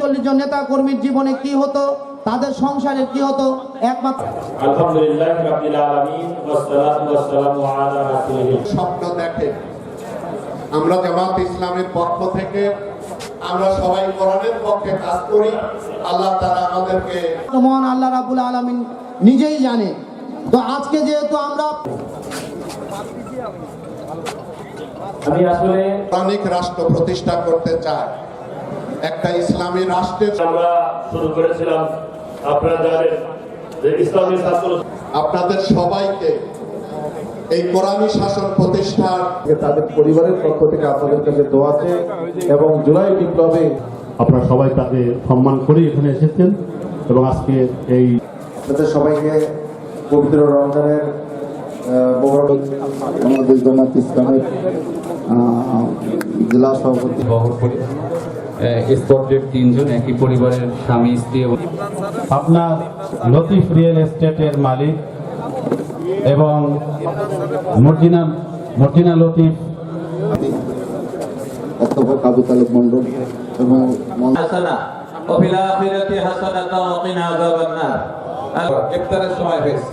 চল্লিশ জন নেতা কর্মীর জীবনে কি হতো? তাদের সংসারের কি হতো? একমাত্র স্বপ্ন দেখে। আমরা জামাত ইসলামের পক্ষ থেকে আমরা সবাই কোরআনের পক্ষে কাজ করি। আল্লাহ তারা আমাদেরকে মহান আল্লাহ রাবুল আলমিন নিজেই জানে। তো আজকে যেহেতু আমরা আমি আসলে প্রাণিক রাষ্ট্র প্রতিষ্ঠা করতে চাই। একটা ইসলামী রাষ্ট্রের আমরা শুরু করেছিলাম। আপনারা জানেন যে ইসলামী ছাত্র আপনাদের সবাইকে এই কোরআনী শাসন প্রতিষ্ঠার তাদের পরিবারের পক্ষ থেকে আপনাদের কাছে এবং জুলাই বিপ্লবে আপনারা সবাই তাকে সম্মান করে এখানে এসেছেন এবং আজকে এই সবাইকে পবিত্র রমজানের বাংলাদেশ জামাত ইসলামের জেলা সভাপতি বহর করি স্পটের তিনজন একই পরিবারের স্বামী স্ত্রী আপনার লতিফ রিয়েল এস্টেটের মালিক এবং মর্জিনা মর্জিনা লতিফ অধ্যাপক আবু তালেব মন্ডল এবং মন- ইফতারের সময় হয়েছে